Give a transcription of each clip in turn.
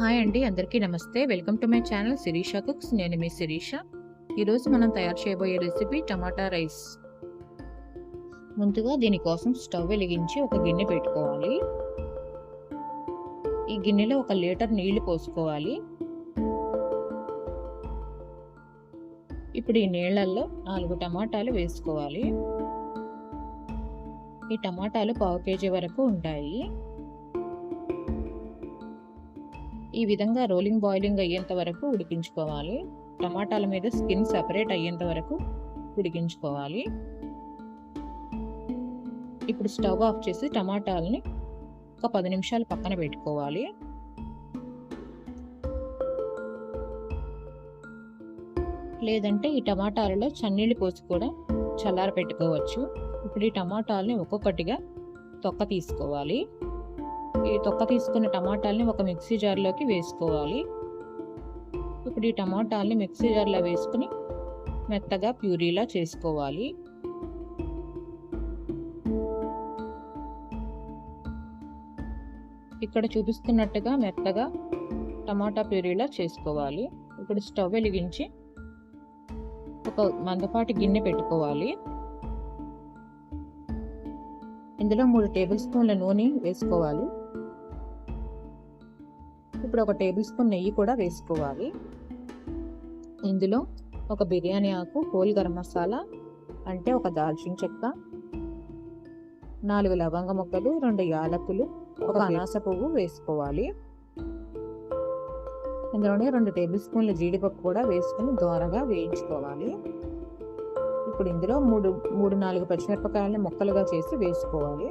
Hi అండి అందరికీ నమస్తే. Welcome to my channel Sirisha cooks. నేను మీ శిరీష. ఈరోజు మనం తయారు చేయబోయే రెసిపీ టమాటా రైస్. ముందుగా దీనికోసం స్టవ్ వెలిగించి ఒక గిన్నె పెట్టుకోవాలి. ఈ గిన్నెలో ఒక లీటర్ నీళ్ళు పోసుకోవాలి. ఇప్పుడు ఈ నీళ్ళలో నాలుగు టమాటాలు వేసుకోవాలి. ఈ టమాటాలు పావు కేజీ వరకు ఉంటాయి. ఈ విధంగా రోలింగ్ బాయిలింగ్ అయ్యేంత వరకు ఉడికించుకోవాలి. టమాటాల మీద స్కిన్ సపరేట్ అయ్యేంత వరకు ఉడికించుకోవాలి. ఇప్పుడు స్టవ్ ఆఫ్ చేసి టమాటాలని ఒక పది నిమిషాలు పక్కన పెట్టుకోవాలి. లేదంటే ఈ టమాటాలలో చన్నీళ్ళు పోసి కూడా చల్లార పెట్టుకోవచ్చు ఇప్పుడు ఈ టమాటాలని ఒక్కొక్కటిగా తొక్క తీసుకోవాలి. ఈ తొక్క తీసుకున్న టమాటాలని ఒక మిక్సీ జార్లోకి వేసుకోవాలి. ఇప్పుడు ఈ టమాటాలని మిక్సీ జార్లో వేసుకుని మెత్తగా ప్యూరీలా చేసుకోవాలి. ఇక్కడ చూపిస్తున్నట్టుగా మెత్తగా టమాటా ప్యూరీలా చేసుకోవాలి. ఇప్పుడు స్టవ్ వెలిగించి ఒక మందపాటి గిన్నె పెట్టుకోవాలి. ఇందులో మూడు టేబుల్ స్పూన్ల నూనె వేసుకోవాలి. ఇప్పుడు ఒక టేబుల్ స్పూన్ నెయ్యి కూడా వేసుకోవాలి. ఇందులో ఒక బిర్యానీ ఆకు హోల్ గరం మసాలా అంటే ఒక దాల్చిన చెక్క నాలుగు లవంగ ముక్కలు రెండు యాలకులు ఒక అనాస పువ్వు వేసుకోవాలి. ఇందులోనే రెండు టేబుల్ స్పూన్ల జీడిపప్పు కూడా వేసుకుని దోరగా వేయించుకోవాలి. ఇప్పుడు ఇందులో మూడు మూడు నాలుగు పచ్చిమిరపకాయలని ముక్కలుగా చేసి వేసుకోవాలి.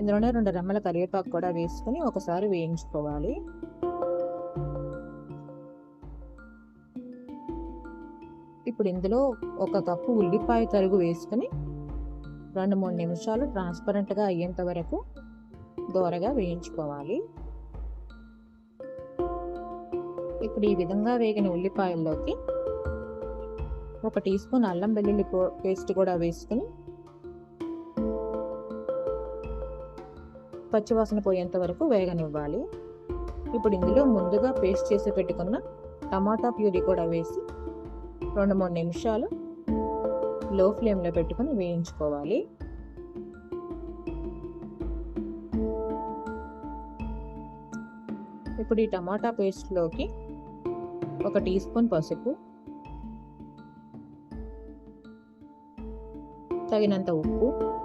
ఇందులోనే రెండు రెమ్మల కరివేపాకు కూడా వేసుకుని ఒకసారి వేయించుకోవాలి. ఇప్పుడు ఇందులో ఒక కప్పు ఉల్లిపాయ తరుగు వేసుకుని రెండు మూడు నిమిషాలు ట్రాన్స్పరెంట్గా అయ్యేంత వరకు దోరగా వేయించుకోవాలి. ఇప్పుడు ఈ విధంగా వేగిన ఉల్లిపాయల్లోకి ఒక టీ స్పూన్ అల్లం వెల్లుల్లి పేస్ట్ కూడా వేసుకుని పచ్చివాసన పోయేంత వరకు వేగనివ్వాలి. ఇప్పుడు ఇందులో ముందుగా పేస్ట్ చేసి పెట్టుకున్న టమాటా ప్యూరీ కూడా వేసి రెండు మూడు నిమిషాలు లో ఫ్లేమ్లో పెట్టుకుని వేయించుకోవాలి. ఇప్పుడు ఈ టమాటా పేస్ట్లోకి ఒక టీ స్పూన్ పసుపు తగినంత ఉప్పు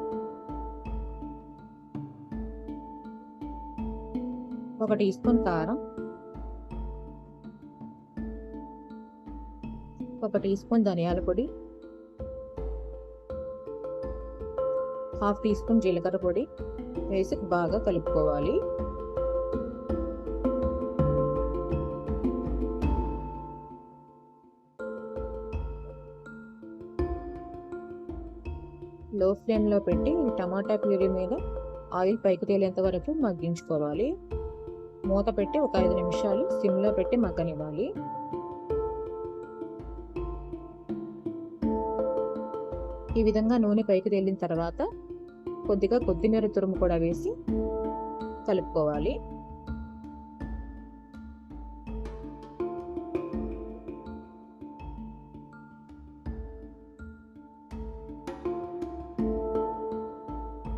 ఒక టీ స్పూన్ కారం. ఒక టీ స్పూన్ ధనియాల పొడి. హాఫ్ టీ స్పూన్ జీలకర్ర పొడి వేసి బాగా కలుపుకోవాలి. లో ఫ్లేమ్లో పెట్టి టమాటా ప్యూరీ మీద ఆయిల్ పైకి తేలేంత వరకు మగ్గించుకోవాలి. మూత పెట్టి ఒక ఐదు నిమిషాలు సిమ్లో పెట్టి మగ్గనివ్వాలి. ఈ విధంగా నూనె పైకి తేలిన తర్వాత కొద్దిగా కొత్తిమీర తురుము కూడా వేసి కలుపుకోవాలి.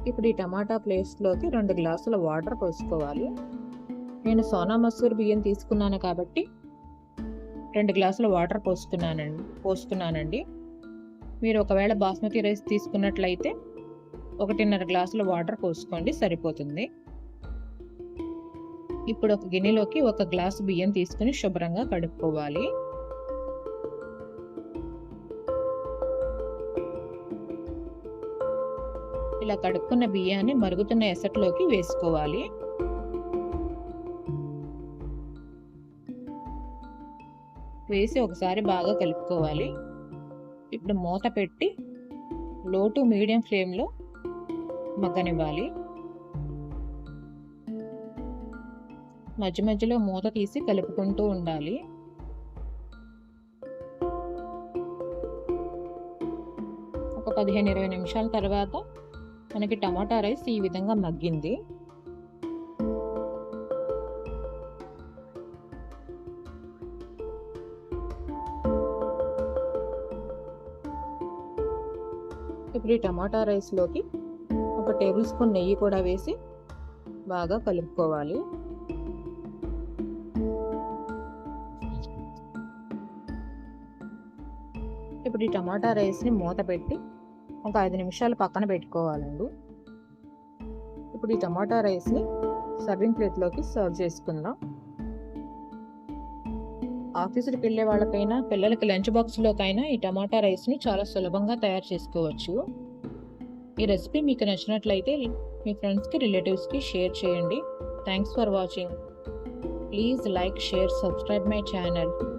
ఇప్పుడు ఈ టమాటా ప్లేస్లోకి రెండు గ్లాసుల వాటర్ పోసుకోవాలి. నేను సోనా మసూర్ బియ్యం తీసుకున్నాను కాబట్టి రెండు గ్లాసుల వాటర్ పోసుకున్నానండి పోసుకున్నానండి మీరు ఒకవేళ బాస్మతి రైస్ తీసుకున్నట్లయితే ఒకటిన్నర గ్లాసుల వాటర్ పోసుకోండి సరిపోతుంది. ఇప్పుడు ఒక గిన్నెలోకి ఒక గ్లాసు బియ్యం తీసుకుని శుభ్రంగా కడుక్కోవాలి. ఇలా కడుక్కున్న బియ్యాన్ని మరుగుతున్న ఎసట్లోకి వేసుకోవాలి. వేసి ఒకసారి బాగా కలుపుకోవాలి. ఇప్పుడు మూత పెట్టి లో టు మీడియం ఫ్లేమ్లో మగ్గనివ్వాలి. మధ్య మధ్యలో మూత తీసి కలుపుకుంటూ ఉండాలి. ఒక పదిహేను ఇరవై నిమిషాల తర్వాత మనకి టమాటా రైస్ ఈ విధంగా మగ్గింది. ఇప్పుడు ఈ టమాటా రైస్లోకి ఒక టేబుల్ స్పూన్ నెయ్యి కూడా వేసి బాగా కలుపుకోవాలి. ఇప్పుడు ఈ టమాటా రైస్ని మూత పెట్టి ఒక ఐదు నిమిషాలు పక్కన పెట్టుకోవాలండి. ఇప్పుడు ఈ టమాటా రైస్ని సర్వింగ్ ప్లేట్లోకి సర్వ్ చేసుకుందాం. ఆఫీసులకు వెళ్ళే వాళ్ళకైనా పిల్లలకి లంచ్ బాక్స్లోకైనా ఈ టమాటా రైస్ని చాలా సులభంగా తయారు చేసుకోవచ్చు. ఈ రెసిపీ మీకు నచ్చినట్లయితే మీ ఫ్రెండ్స్కి రిలేటివ్స్కి షేర్ చేయండి. Thanks for watching. Please like share subscribe my channel.